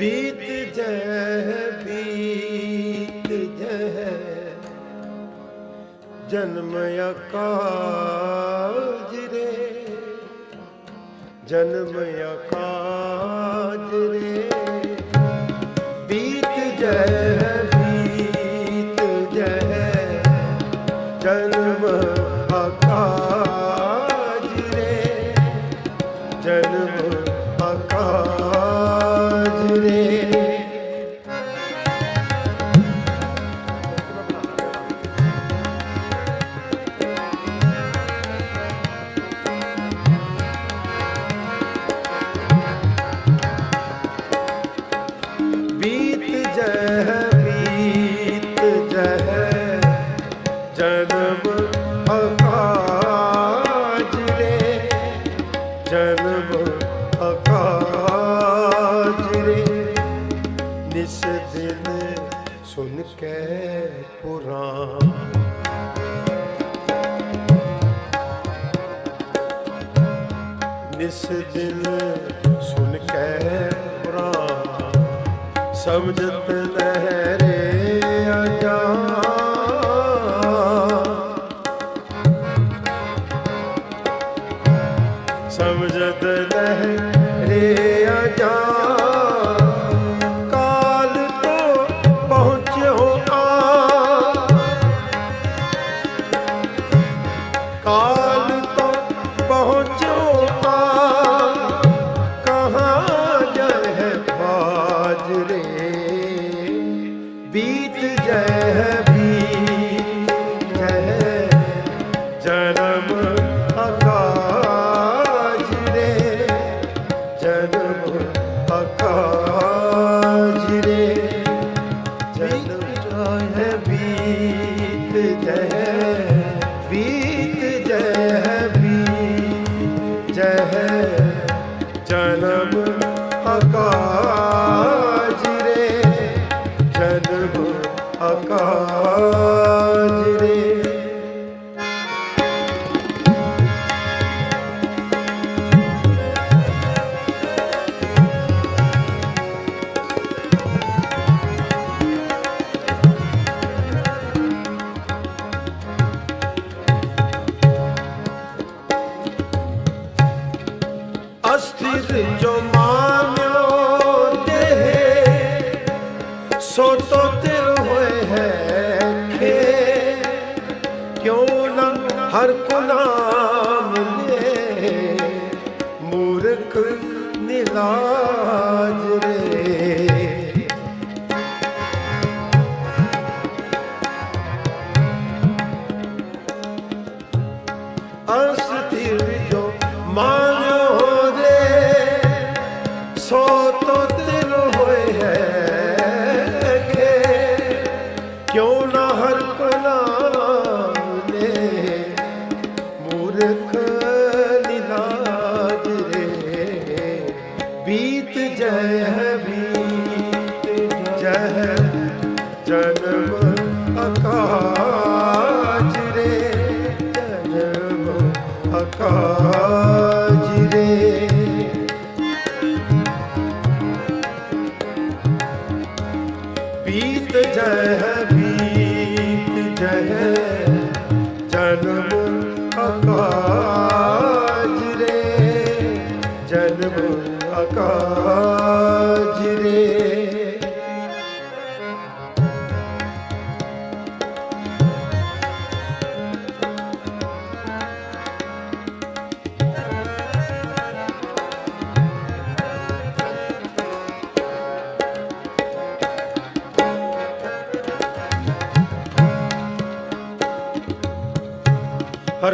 ਬੀਤ ਜਹ ਬੀਤ ਜਹ ਜਨਮ ਅਕਾਜ ਰੇ, ਜਨਮ ਅਕਾਜ ਰੇ। ਬੀਤ ਜਹ ਬੀਤ ਜਹ ਜਨਮ ਨਿਸ ਦਿਨ ਸੁਨ ਕੇ ਪੁਰਾਣ। ਨਿਸ ਦਿਨ ਸੁਨ ਕੇ ਪੁਰਾਣ। ਸਮਝਤ ਲਹਿਰੇ ਹਰ ਕੋ ਨਾਮ ਲੈ, ਮੂਰਖ ਨਿਲਾਜ ਰੇ। ਅਸਥਿਰ ਜੋ ਮਾਨੋ ਦੇ, ਸੋ ਤੋ ਤਿਲ ਹੋਏ ਹੈ ਖੇ। ਕਿਉ ਬੀਤ ਜਹ ਬੀਤ ਜਹ ਜਨਮ ਅਕਾਜ ਰੇ ਜਨਮ ਅਕਾਜ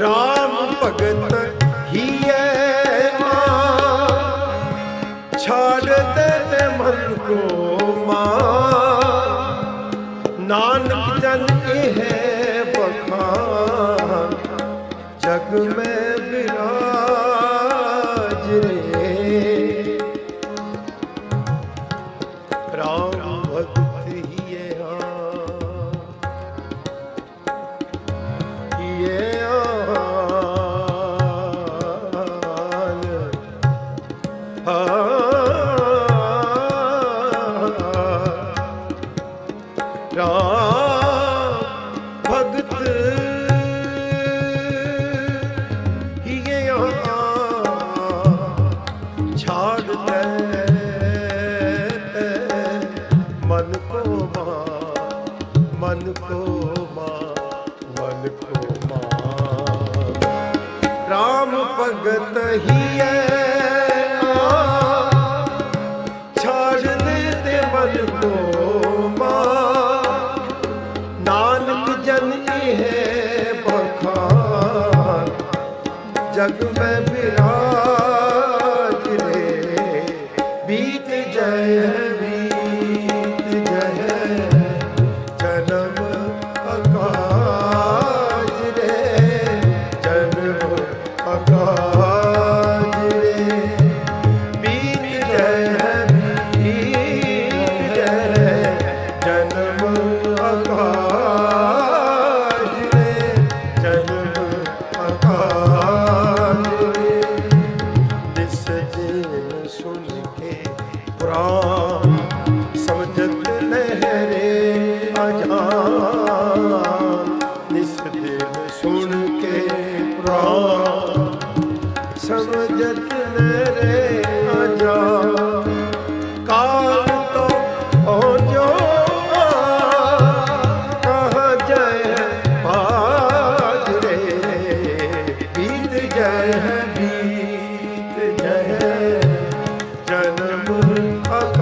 ਰਾਮ ਭਗਤ ਹੀਏ ਮਾਂ। ਛਾੜ ਦੇ ਮਨ ਕੋ ਮਾਂ। ਨਾਨਕ ਜਨ ਇਹ ਹੈ ਬਖਾਨ ਜਗ ਮੈਂ ਵਿਰਾਜ ਰੇ ਲਿਖੋ ਭਗਤ ਹੀ ਐ ਛਾੜ ਦੇ ਤੇ ਮਨ ਕੋ ਮਾਨ ਨਾਨਕ ਜਨ ਜਗ ਮੈਂ ਬਿਰਾ ਸਮਝਤ ਲਹਿਰੇ ਅਜਾਨ ਦਿਸ ਦਿਨ ਸੁਣ ਕੇ ਪ੍ਰਾਨ ਸਮਝਤ ਲਹਿਰੇ ਅਜਾਨ ਜਨਮ